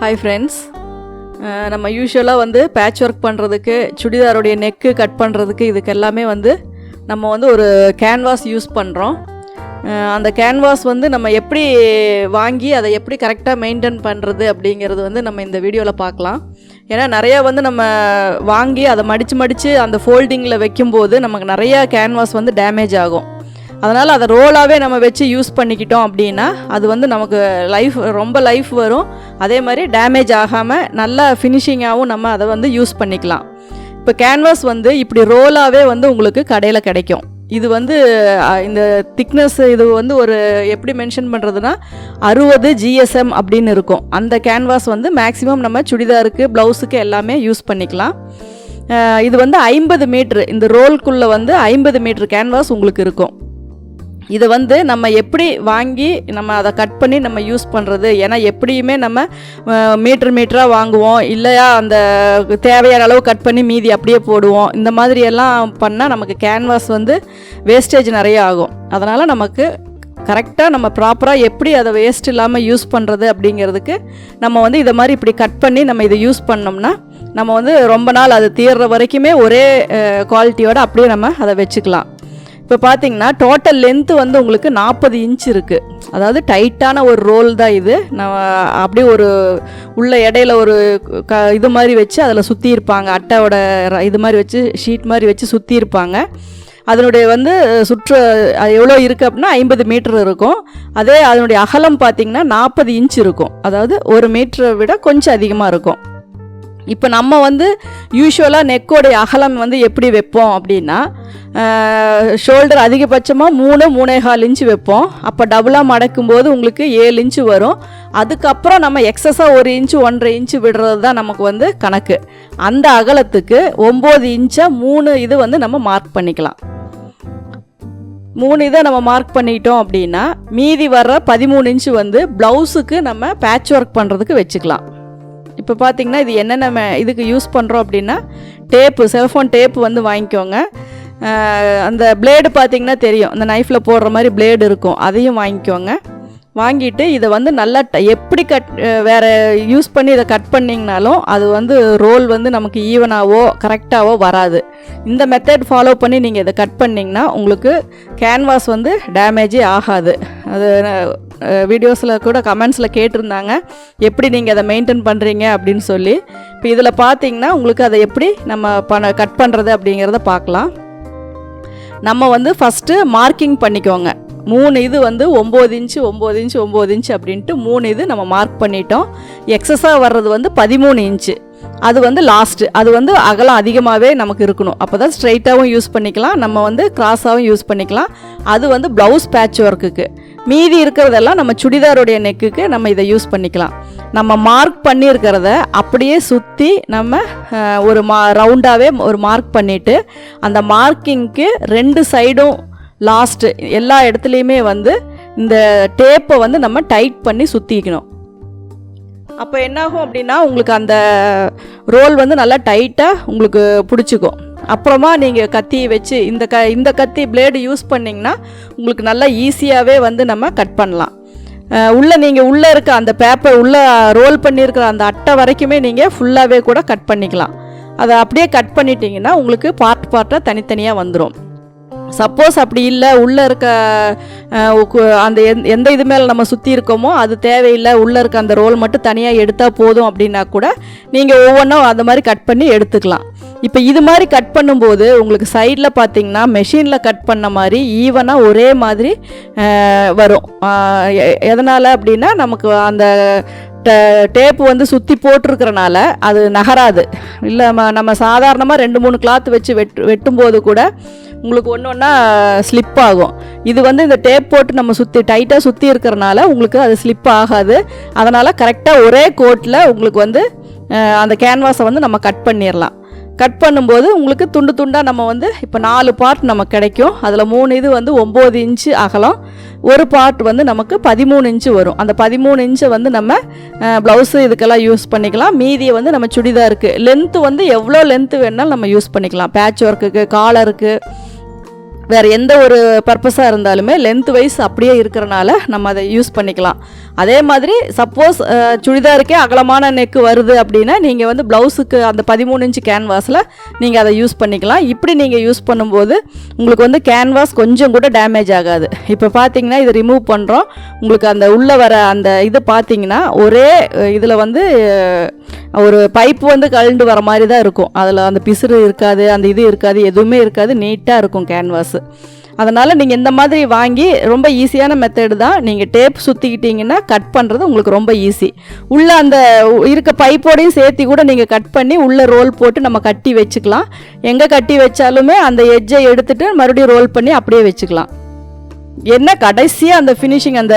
Hi friends நம்ம யூஸ்வலாக வந்து பேட்ச் ஒர்க் பண்ணுறதுக்கு சுடிதாருடைய நெக்கு கட் பண்ணுறதுக்கு இதுக்கு எல்லாமே வந்து நம்ம வந்து ஒரு கேன்வாஸ் யூஸ் பண்ணுறோம் அந்த கேன்வாஸ் வந்து நம்ம எப்படி வாங்கி அதை எப்படி கரெக்டாக மெயின்டைன் பண்ணுறது அப்படிங்கிறது வந்து நம்ம இந்த வீடியோவில் பார்க்கலாம். ஏன்னா நிறையா வந்து நம்ம வாங்கி அதை மடித்து மடித்து அந்த ஃபோல்டிங்கில் வைக்கும்போது நமக்கு நிறையா கேன்வாஸ் வந்து டேமேஜ் ஆகும். அதனால் அதை ரோலாகவே நம்ம வச்சு யூஸ் பண்ணிக்கிட்டோம் அப்படின்னா அது வந்து நமக்கு லைஃப் ரொம்ப லைஃப் வரும். அதே மாதிரி டேமேஜ் ஆகாமல் நல்லா ஃபினிஷிங்காகவும் நம்ம அதை வந்து யூஸ் பண்ணிக்கலாம். இப்போ கேன்வாஸ் வந்து இப்படி ரோலாகவே வந்து உங்களுக்கு கடையில் கிடைக்கும். இது வந்து இந்த திக்னஸ் இது வந்து ஒரு எப்படி மென்ஷன் பண்ணுறதுனா அறுபது ஜிஎஸ்எம் அப்படின்னு இருக்கும். அந்த கேன்வாஸ் வந்து மேக்ஸிமம் நம்ம சுடிதாருக்கு ப்ளவுஸுக்கு எல்லாமே யூஸ் பண்ணிக்கலாம். இது வந்து ஐம்பது மீட்ரு இந்த ரோல்குள்ளே வந்து ஐம்பது மீட்ரு கேன்வாஸ் உங்களுக்கு இருக்கும். இதை வந்து நம்ம எப்படி வாங்கி நம்ம அதை கட் பண்ணி நம்ம யூஸ் பண்ணுறது ஏன்னா எப்படியுமே நம்ம மீட்ரு மீட்டராக வாங்குவோம். இல்லையா அந்த தேவையான அளவு கட் பண்ணி மீதி அப்படியே போடுவோம். இந்த மாதிரி எல்லாம் பண்ணால் நமக்கு கேன்வாஸ் வந்து வேஸ்டேஜ் நிறைய ஆகும். அதனால் நமக்கு கரெக்டாக நம்ம ப்ராப்பராக எப்படி அதை வேஸ்ட் இல்லாமல் யூஸ் பண்ணுறது அப்படிங்கிறதுக்கு நம்ம வந்து இதை மாதிரி இப்படி கட் பண்ணி நம்ம இதை யூஸ் பண்ணோம்னா நம்ம வந்து ரொம்ப நாள் அது தீர்ற வரைக்குமே ஒரே குவாலிட்டியோட அப்படியே நம்ம அதை வச்சுக்கலாம். இப்போ பார்த்தீங்கன்னா டோட்டல் லென்த்து வந்து உங்களுக்கு நாற்பது இன்ச் இருக்குது அதாவது டைட்டான ஒரு ரோல் தான் இது. நான் அப்படியே ஒரு உள்ள இடையில ஒரு க இது மாதிரி வச்சு அதில் சுற்றி இருப்பாங்க. அட்டையோட இது மாதிரி வச்சு ஷீட் மாதிரி வச்சு சுற்றி இருப்பாங்க. அதனுடைய வந்து சுற்று எவ்வளோ இருக்குது அப்படின்னா ஐம்பது மீட்டர் இருக்கும். அதே அதனுடைய அகலம் பார்த்தீங்கன்னா நாற்பது இன்ச் இருக்கும். அதாவது ஒரு மீட்டரை விட கொஞ்சம் அதிகமாக இருக்கும். இப்போ நம்ம வந்து யூஸ்வலாக நெக்கோடைய அகலம் வந்து எப்படி வைப்போம் அப்படின்னா ஷோல்டர் அதிகபட்சமாக மூணு மூணே கால் இன்ச்சு வைப்போம். அப்போ டபுளாக மடக்கும்போது உங்களுக்கு ஏழு இன்ச்சு வரும். அதுக்கப்புறம் நம்ம எக்ஸஸாக ஒரு இன்ச்சு ஒன்றரை இன்ச்சு விடுறது தான் நமக்கு வந்து கணக்கு. அந்த அகலத்துக்கு ஒம்பது இன்ச்சை மூணு இது வந்து நம்ம மார்க் பண்ணிக்கலாம். மூணு இதை நம்ம மார்க் பண்ணிட்டோம் அப்படின்னா மீதி வர்ற பதிமூணு இன்ச்சு வந்து ப்ளவுஸுக்கு நம்ம பேட்ச் ஒர்க் பண்ணுறதுக்கு வச்சுக்கலாம். இப்போ பார்த்தீங்கன்னா இது என்னென்ன இதுக்கு யூஸ் பண்ணுறோம் அப்படின்னா டேப்பு செல்ஃபோன் டேப்பு வந்து வாங்கிக்கோங்க. அந்த பிளேடு பார்த்தீங்கன்னா தெரியும். அந்த நைஃப்பில் போடுற மாதிரி பிளேடு இருக்கும். அதையும் வாங்கிக்கோங்க. வாங்கிட்டு இதை வந்து நல்லா ட- எப்படி கட் வேறு யூஸ் பண்ணி இதை கட் பண்ணிங்கனாலும் அது வந்து ரோல் வந்து நமக்கு ஈவனாகவோ கரெக்டாகவோ வராது. இந்த மெத்தட் ஃபாலோ பண்ணி நீங்கள் இதை கட் பண்ணிங்கன்னா உங்களுக்கு கேன்வாஸ் வந்து டேமேஜே ஆகாது. அது வீடியோஸில் கூட கமெண்ட்ஸில் கேட்டிருந்தாங்க. எப்படி நீங்கள் அதை மெயின்டைன் பண்ணுறீங்க அப்படின்னு சொல்லி. இப்போ இதில் பார்த்தீங்கன்னா உங்களுக்கு அதை எப்படி நம்ம பண்ண கட் பண்ணுறது அப்படிங்கிறத பார்க்கலாம். நம்ம வந்து ஃபஸ்ட்டு மார்க்கிங் பண்ணிக்கோங்க. மூணு இது வந்து ஒம்பது இன்ச்சு ஒம்பது இன்ச்சு ஒம்பது இன்ச்சு அப்படின்ட்டு மூணு இது நம்ம மார்க் பண்ணிட்டோம். எக்ஸஸாக வர்றது வந்து பதிமூணு இன்ச்சு அது வந்து லாஸ்ட்டு அது வந்து அகலம் அதிகமாகவே நமக்கு இருக்கணும். அப்போ தான் ஸ்ட்ரைட்டாகவும் யூஸ் பண்ணிக்கலாம். நம்ம வந்து கிராஸாகவும் யூஸ் பண்ணிக்கலாம். அது வந்து ப்ளவுஸ் பேட்ச் ஒர்க்குக்கு மீதி இருக்கிறதெல்லாம் நம்ம சுடிதாருடைய நெக்குக்கு நம்ம இதை யூஸ் பண்ணிக்கலாம். நம்ம மார்க் பண்ணியிருக்கிறத அப்படியே சுற்றி நம்ம ஒரு மா ரவுண்டாகவே ஒரு மார்க் பண்ணிவிட்டு அந்த மார்க்கிங்க்கு ரெண்டு சைடும் லாஸ்ட்டு எல்லா இடத்துலையுமே வந்து இந்த டேப்பை வந்து நம்ம டைட் பண்ணி சுற்றிக்கணும் அப்போ என்னாகும் அப்படின்னா உங்களுக்கு அந்த ரோல் வந்து நல்லா டைட்டாக உங்களுக்கு பிடிச்சிக்கும். அப்புறமா நீங்கள் கத்தி வச்சு இந்த க இந்த கத்தி பிளேடு யூஸ் பண்ணிங்கன்னா உங்களுக்கு நல்லா ஈஸியாகவே வந்து நம்ம கட் பண்ணலாம். உள்ளே நீங்கள் உள்ளே இருக்க அந்த பேப்பர் உள்ளே ரோல் பண்ணியிருக்கிற அந்த அட்டை வரைக்குமே நீங்கள் ஃபுல்லாகவே கூட கட் பண்ணிக்கலாம். அதை அப்படியே கட் பண்ணிட்டீங்கன்னா உங்களுக்கு பார்ட் பார்ட்டாக தனித்தனியாக வந்துடும் சப்போஸ் அப்படி இல்லை உள்ளே இருக்க அந்த எந்த- எந்த இது மேலே நம்ம சுற்றி இருக்கோமோ அது தேவையில்லை உள்ளே இருக்க அந்த ரோல் மட்டும் தனியாக எடுத்தால் போதும் அப்படின்னா கூட நீங்கள் ஒவ்வொன்றும் அந்த மாதிரி கட் பண்ணி எடுத்துக்கலாம். இப்போ இது மாதிரி கட் பண்ணும்போது உங்களுக்கு சைடில் பார்த்தீங்கன்னா மெஷினில் கட் பண்ண மாதிரி ஈவனாக ஒரே மாதிரி வரும். எ- எதனால் அப்படின்னா நமக்கு அந்த டேப்பு வந்து சுற்றி போட்டிருக்கிறனால அது நகராது. இல்லை நம்ம நம்ம சாதாரணமாக ரெண்டு மூணு கிளாத் வச்சு வெட் வெட்டும்போது கூட உங்களுக்கு ஒன்று ஒன்றா ஸ்லிப் ஆகும். இது வந்து இந்த டேப் போட்டு நம்ம சுற்றி டைட்டாக சுற்றி இருக்கிறனால உங்களுக்கு அது ஸ்லிப் ஆகாது. அதனால் கரெக்டாக ஒரே கோட்டில் உங்களுக்கு வந்து அந்த கேன்வாஸை வந்து நம்ம கட் பண்ணிடலாம் கட் பண்ணும்போது உங்களுக்கு துண்டு துண்டாக நம்ம வந்து இப்போ நாலு பார்ட் நமக்கு கிடைக்கும். அதில் மூணு இது வந்து ஒம்பது இன்ச்சு அகலம். ஒரு பார்ட் வந்து நமக்கு பதிமூணு இன்ச்சு வரும். அந்த பதிமூணு இன்ச்சை வந்து நம்ம ப்ளவுஸு இதுக்கெல்லாம் யூஸ் பண்ணிக்கலாம். மீதியை வந்து நம்ம சுடிதாருக்கு லென்த்து வந்து எவ்வளோ லென்த்து வேணாலும் நம்ம யூஸ் பண்ணிக்கலாம். பேட்ச் ஒர்க்குக்கு காலருக்கு வேறு எந்த ஒரு பர்பஸாக இருந்தாலுமே லென்த் வைஸ் அப்படியே இருக்கிறனால நம்ம அதை யூஸ் பண்ணிக்கலாம். அதே மாதிரி சப்போஸ் சுடிதாருக்கே அகலமான நெக்கு வருது அப்படின்னா நீங்கள் வந்து ப்ளவுஸுக்கு அந்த பதிமூணு இன்ச்சு கேன்வாஸில் நீங்கள் அதை யூஸ் பண்ணிக்கலாம். இப்படி நீங்கள் யூஸ் பண்ணும்போது உங்களுக்கு வந்து கேன்வாஸ் கொஞ்சம் கூட டேமேஜ் ஆகாது. இப்போ பார்த்தீங்கன்னா இதை ரிமூவ் பண்ணுறோம் உங்களுக்கு அந்த உள்ளே வர அந்த இது பார்த்தீங்கன்னா ஒரே இதில் வந்து ஒரு பைப் வந்து கழண்டு வர மாதிரி தான் இருக்கும். அதில் அந்த பிசுறு இருக்காது அந்த இது இருக்காது எதுவுமே இருக்காது. நீட்டாக இருக்கும் கேன்வாஸு அதனால் நீங்கள் இந்த மாதிரி வாங்கி ரொம்ப ஈஸியான மெத்தடு தான். நீங்கள் டேப் சுற்றிக்கிட்டீங்கன்னா கட் பண்ணுறது உங்களுக்கு ரொம்ப ஈஸி உள்ளே அந்த இருக்க பைப்போடையும் சேர்த்து கூட நீங்கள் கட் பண்ணி உள்ளே ரோல் போட்டு நம்ம கட்டி வச்சுக்கலாம். எங்கே கட்டி வச்சாலுமே அந்த எஜ்ஜை எடுத்துகிட்டு மறுபடியும் ரோல் பண்ணி அப்படியே வச்சுக்கலாம். என்ன கடைசியாக அந்த ஃபினிஷிங் அந்த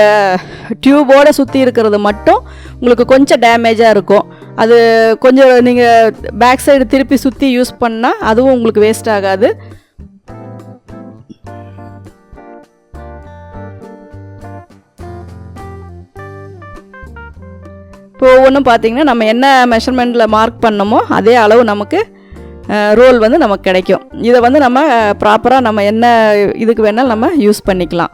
டியூபோடு சுற்றி இருக்கிறது மட்டும் உங்களுக்கு கொஞ்சம் டேமேஜாக இருக்கும். அது கொஞ்சம் நீங்கள் பேக் சைடு திருப்பி சுற்றி யூஸ் பண்ணால் அதுவும் உங்களுக்கு வேஸ்ட் ஆகாது. இப்போ ஒவ்வொன்றும் பார்த்தீங்கன்னா நம்ம என்ன மெஷர்மெண்ட்டில் மார்க் பண்ணமோ அதே அளவு நமக்கு ரோல் வந்து நமக்கு கிடைக்கும். இதை வந்து நம்ம ப்ராப்பராக நம்ம என்ன இதுக்கு வேணாலும் நம்ம யூஸ் பண்ணிக்கலாம்.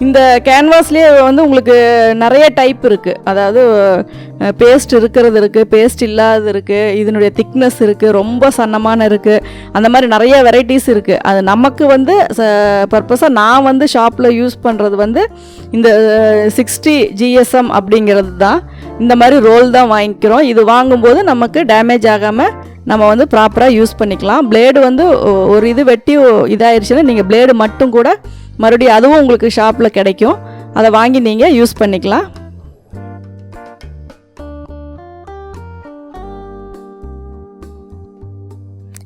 இந்த கேன்வாஸ்லேயே வந்து உங்களுக்கு நிறைய டைப் இருக்குது அதாவது பேஸ்ட் இருக்கிறது இருக்குது பேஸ்ட் இல்லாதது இருக்குது இதனுடைய திக்னஸ் இருக்குது ரொம்ப சன்னமான இருக்குது அந்த மாதிரி நிறைய வெரைட்டிஸ் இருக்குது அது நமக்கு வந்து பர்பஸாக நான் வந்து ஷாப்பில் யூஸ் பண்ணுறது வந்து இந்த சிக்ஸ்டி ஜிஎஸ்எம் அப்படிங்கிறது தான். இந்த மாதிரி ரோல் தான் வாங்கிக்கிறோம். இது வாங்கும்போது நமக்கு டேமேஜ் ஆகாமல் நம்ம வந்து ப்ராப்பராக யூஸ் பண்ணிக்கலாம். பிளேடு வந்து ஒரு இது வெட்டி ஒ- இதாயிருச்சுன்னா நீங்கள் பிளேடு மட்டும் கூட மறுபடியும் அதுவும் உங்களுக்கு ஷாப்பில் கிடைக்கும். அதை வாங்கி நீங்கள் யூஸ் பண்ணிக்கலாம்.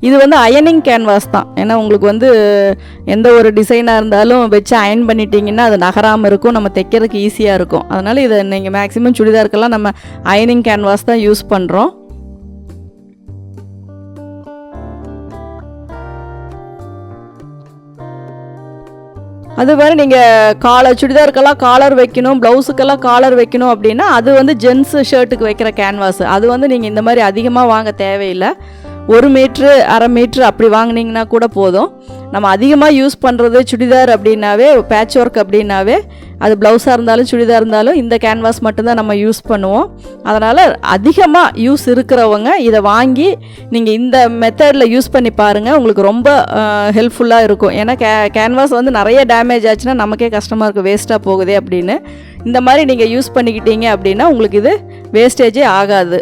இது வந்து அயனிங் கேன்வாஸ் தான். ஏன்னா உங்களுக்கு வந்து எந்த ஒரு டிசைனாக இருந்தாலும் வச்சு அயன் பண்ணிட்டீங்கன்னா அது நகராமல் இருக்கும். நம்ம தைக்கிறதுக்கு ஈஸியாக இருக்கும். அதனால் இதை நீங்கள் மேக்ஸிமம் சுடிதாருக்கெல்லாம் நம்ம அயனிங் கேன்வாஸ் தான் யூஸ் பண்ணுறோம் அது மாதிரி நீங்கள் காலர் சுடிதாருக்கெல்லாம் காலர் வைக்கணும் ப்ளவுஸுக்கெல்லாம் காலர் வைக்கணும் அப்படின்னா அது வந்து ஜென்ஸ் ஷர்ட்டுக்கு வைக்கிற கேன்வாஸ் அது வந்து நீங்கள் இந்த மாதிரி அதிகமாக வாங்க தேவையில்லை. ஒரு மீட்ரு அரை மீட்ரு அப்படி வாங்கினீங்கன்னா கூட போதும். நம்ம அதிகமாக யூஸ் பண்ணுறது சுடிதார் அப்படின்னாவே பேட்ச் ஒர்க் அப்படின்னாவே அது ப்ளவுஸாக இருந்தாலும் சுடிதார் இருந்தாலும் இந்த கேன்வாஸ் மட்டும்தான் நம்ம யூஸ் பண்ணுவோம். அதனால் அதிகமாக யூஸ் இருக்கிறவங்க இதை வாங்கி நீங்கள் இந்த மெத்தடில் யூஸ் பண்ணி பாருங்கள் உங்களுக்கு ரொம்ப ஹெல்ப்ஃபுல்லாக இருக்கும். ஏன்னா கே கேன்வாஸ் வந்து நிறைய டேமேஜ் ஆச்சுன்னா நமக்கே கஷ்டமாக இருக்குது வேஸ்ட்டாக போகுதே அப்படின்னு. இந்த மாதிரி நீங்கள் யூஸ் பண்ணிக்கிட்டீங்க அப்படின்னா உங்களுக்கு இது வேஸ்டேஜே ஆகாது.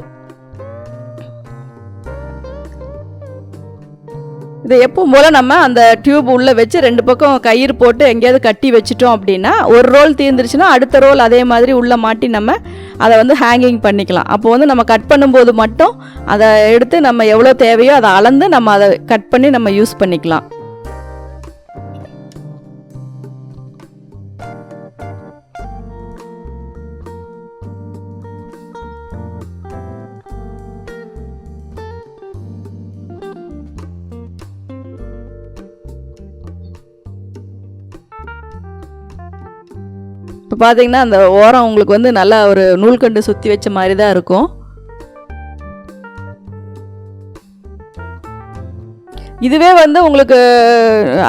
இதை எப்பவும் போல் நம்ம அந்த டியூப் உள்ளே வச்சு ரெண்டு பக்கம் கயிறு போட்டு எங்கேயாவது கட்டி வச்சிட்டோம் அப்படின்னா ஒரு ரோல் தீர்ந்துருச்சுன்னா அடுத்த ரோல் அதே மாதிரி உள்ளே மாட்டி நம்ம அதை வந்து ஹேங்கிங் பண்ணிக்கலாம். அப்போ வந்து நம்ம கட் பண்ணும்போது மட்டும் அதை எடுத்து நம்ம எவ்வளோ தேவையோ அதை அளந்து நம்ம அதை கட் பண்ணி நம்ம யூஸ் பண்ணிக்கலாம். பார்த்தீங்கன்னா அந்த ஓரம் உங்களுக்கு வந்து நல்லா ஒரு நூல்கண்டு சுற்றி வச்ச மாதிரி தான் இருக்கும். இதுவே வந்து உங்களுக்கு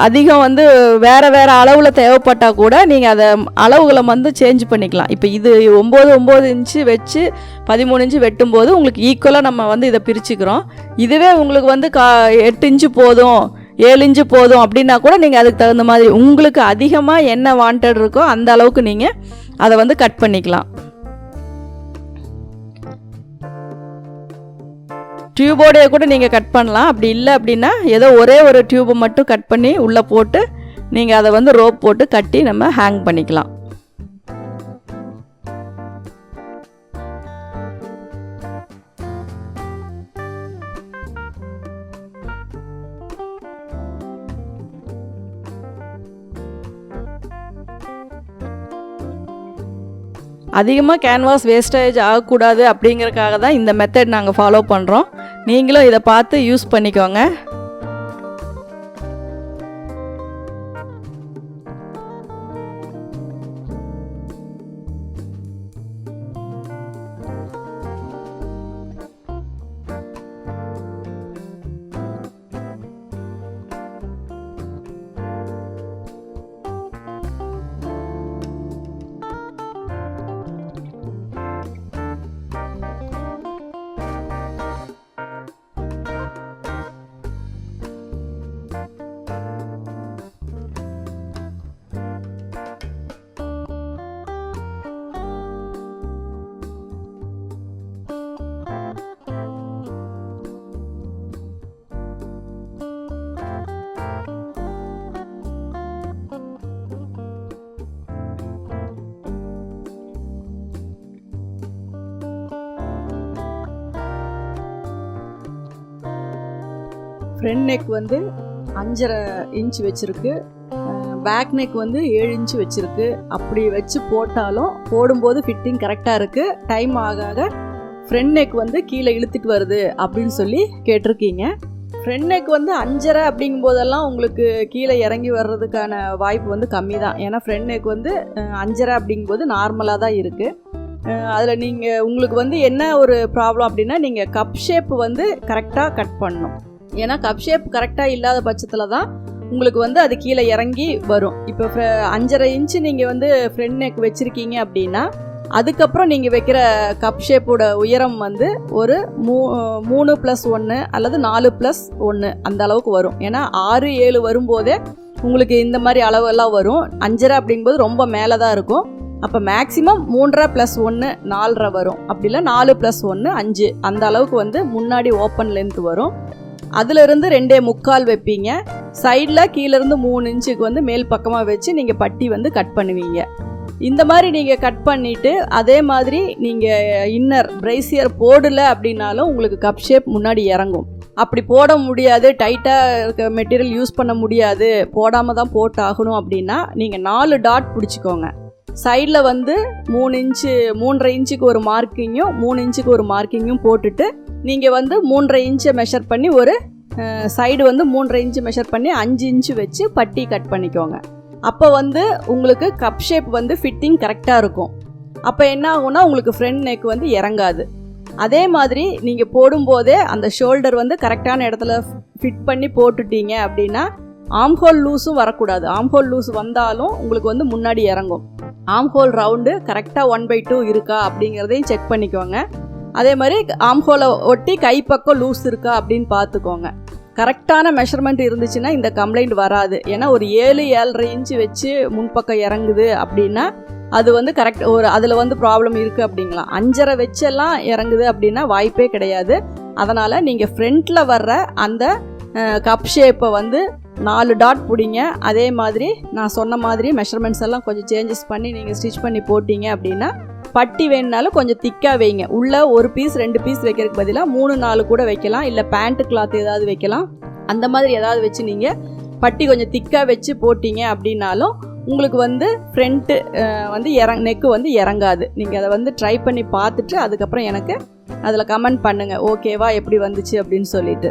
அதிகம் வந்து வேறு வேறு அளவில் தேவைப்பட்டால் கூட நீங்கள் அதை அளவுகளை வந்து சேஞ்ச் பண்ணிக்கலாம். இப்போ இது ஒம்பது ஒம்பது இன்ச்சு வச்சு பதிமூணு இன்ச்சு வெட்டும்போது உங்களுக்கு ஈக்குவலாக நம்ம வந்து இதை பிரிச்சுக்கிறோம். இதுவே உங்களுக்கு வந்து கா எட்டு இன்ச்சு போதும். ஏழு இன்ச்சு போதும் அப்படின்னா கூட நீங்கள் அதுக்கு தகுந்த மாதிரி உங்களுக்கு அதிகமாக என்ன வாண்டட் இருக்கோ அந்த அளவுக்கு நீங்கள் அதை வந்து கட் பண்ணிக்கலாம். டியூபோடைய கூட நீங்கள் கட் பண்ணலாம். அப்படி இல்லை அப்படின்னா ஏதோ ஒரே ஒரு டியூபை மட்டும் கட் பண்ணி உள்ளே போட்டு நீங்கள் அதை வந்து ரோப் போட்டு கட்டி நம்ம ஹேங் பண்ணிக்கலாம். அதிகமாக கேன்வாஸ் வேஸ்டேஜ் ஆகக்கூடாது அப்படிங்கிறக்காக தான் இந்த மெத்தட் நாங்கள் ஃபாலோ பண்ணுறோம் நீங்களும் இதை பார்த்து யூஸ் பண்ணிக்கோங்க. ஃப்ரண்ட் நெக் வந்து அஞ்சரை இன்ச் வச்சுருக்கு. பேக் நெக் வந்து ஏழு இன்ச் வச்சுருக்கு. அப்படி வச்சு போட்டாலும் போடும்போது ஃபிட்டிங் கரெக்டாக இருக்குது டைம் ஆக ஆக ஃப்ரண்ட் நெக் வந்து கீழே இழுத்துட்டு வருது அப்படின்னு சொல்லி கேட்டிருக்கீங்க. ஃப்ரண்ட் நெக் வந்து அஞ்சரை அப்படிங்கும் போதெல்லாம் உங்களுக்கு கீழே இறங்கி வர்றதுக்கான வாய்ப்பு வந்து கம்மி தான் ஏன்னா ஃப்ரண்ட் நெக் வந்து அஞ்சரை அப்படிங்கும்போது நார்மலாக தான் இருக்குது அதில் நீங்கள் உங்களுக்கு வந்து என்ன ஒரு ப்ராப்ளம் அப்படின்னா நீங்கள் கப் ஷேப் வந்து கரெக்டாக கட் பண்ணணும். ஏன்னா கப் ஷேப் கரெக்டாக இல்லாத பட்சத்தில் தான் உங்களுக்கு வந்து அது கீழே இறங்கி வரும். இப்போ அஞ்சரை இன்ச்சு நீங்கள் வந்து ஃப்ரெண்ட் நெக் வச்சுருக்கீங்க அப்படின்னா அதுக்கப்புறம் நீங்கள் வைக்கிற கப் ஷேப்போட உயரம் வந்து ஒரு மூ மூணு ப்ளஸ் ஒன்று அல்லது நாலு ப்ளஸ் ஒன்று அந்த அளவுக்கு வரும். ஏன்னா ஆறு ஏழு வரும்போதே உங்களுக்கு இந்த மாதிரி அளவெல்லாம் வரும். அஞ்சரை அப்படிங்கும்போது ரொம்ப மேலே தான் இருக்கும். அப்போ மேக்ஸிமம் மூன்றரை ப்ளஸ் ஒன்று நாலரை வரும். அப்படி இல்லை நாலு ப்ளஸ் ஒன்று அஞ்சு அந்த அளவுக்கு வந்து முன்னாடி ஓப்பன் லென்த் வரும். அதிலிருந்து ரெண்டே முக்கால் வைப்பீங்க. சைடில் கீழேருந்து மூணு இன்ச்சுக்கு வந்து மேல் பக்கமாக வச்சு நீங்கள் பட்டி வந்து கட் பண்ணுவீங்க. இந்த மாதிரி நீங்கள் கட் பண்ணிவிட்டு அதே மாதிரி நீங்கள் இன்னர் பிரைசியர் போடல அப்படின்னாலும் உங்களுக்கு கப் ஷேப் முன்னாடி இறங்கும். அப்படி போட முடியாது டைட்டாக இருக்க மெட்டீரியல் யூஸ் பண்ண முடியாது. போடாமல் தான் போட்டு ஆகணும் அப்படின்னா நீங்கள் நாலு டாட் பிடிச்சிக்கோங்க. சைடில் வந்து மூணு இன்ச்சு மூன்றரை இன்ச்சுக்கு ஒரு மார்க்கிங்கும் மூணு இன்ச்சுக்கு ஒரு மார்க்கிங்கும் போட்டுட்டு நீங்கள் வந்து மூன்றரை இன்ச்சை மெஷர் பண்ணி ஒரு சைடு வந்து மூன்றரை இன்ச்சு மெஷர் பண்ணி அஞ்சு இன்ச்சு வச்சு பட்டி கட் பண்ணிக்கோங்க. அப்போ வந்து உங்களுக்கு கப் ஷேப் வந்து ஃபிட்டிங் கரெக்டாக இருக்கும். அப்போ என்ன ஆகும்னா உங்களுக்கு ஃப்ரண்ட் நெக் வந்து இறங்காது. அதே மாதிரி நீங்கள் போடும்போதே அந்த ஷோல்டர் வந்து கரெக்டான இடத்துல ஃபிட் பண்ணி போட்டுட்டீங்க அப்படின்னா ஆம்ஹோல் லூஸும் வரக்கூடாது. ஆம்ஹோல் லூஸ் வந்தாலும் உங்களுக்கு வந்து முன்னாடி இறங்கும். ஆம்ஹோல் ரவுண்டு கரெக்டாக ஒன் பை டூ இருக்கா அப்படிங்கிறதையும் செக் பண்ணிக்கோங்க. அதே மாதிரி ஆம்ஹோலை ஒட்டி கைப்பக்கம் லூஸ் இருக்கா அப்படின்னு பார்த்துக்கோங்க. கரெக்டான மெஷர்மெண்ட் இருந்துச்சுன்னா இந்த கம்ப்ளைண்ட் வராது. ஏன்னா ஒரு ஏழு ஏழரை இன்ச்சு வச்சு முன்பக்கம் இறங்குது அப்படின்னா அது வந்து கரெக்ட் ஒரு அதில் வந்து ப்ராப்ளம் இருக்குது அப்படிங்களா அஞ்சரை வச்செல்லாம் இறங்குது அப்படின்னா வாய்ப்பே கிடையாது. அதனால் நீங்கள் ஃப்ரண்ட்டில் வர்ற அந்த கப் ஷேப்பை வந்து நாலு டாட் பிடிங்க. அதே மாதிரி நான் சொன்ன மாதிரி மெஷர்மெண்ட்ஸ் எல்லாம் கொஞ்சம் சேஞ்சஸ் பண்ணி நீங்கள் ஸ்டிச் பண்ணி போட்டிங்க அப்படின்னா பட்டி வேணுனாலும் கொஞ்சம் திக்காக வைங்க. உள்ளே ஒரு பீஸ் ரெண்டு பீஸ் வைக்கிறதுக்கு பதிலாக மூணு நாலு கூட வைக்கலாம். இல்லை பேண்ட்டு கிளாத் ஏதாவது வைக்கலாம். அந்த மாதிரி ஏதாவது வச்சு நீங்கள் பட்டி கொஞ்சம் திக்காக வச்சு போட்டிங்க அப்படின்னாலும் உங்களுக்கு வந்து ஃப்ரண்ட்டு வந்து இறங் நெக்கு வந்து இறங்காது. நீங்கள் அதை வந்து ட்ரை பண்ணி பார்த்துட்டு அதுக்கப்புறம் எனக்கு அதில் கமெண்ட் பண்ணுங்கள் ஓகேவா எப்படி வந்துச்சு? அப்படின்னு சொல்லிட்டு.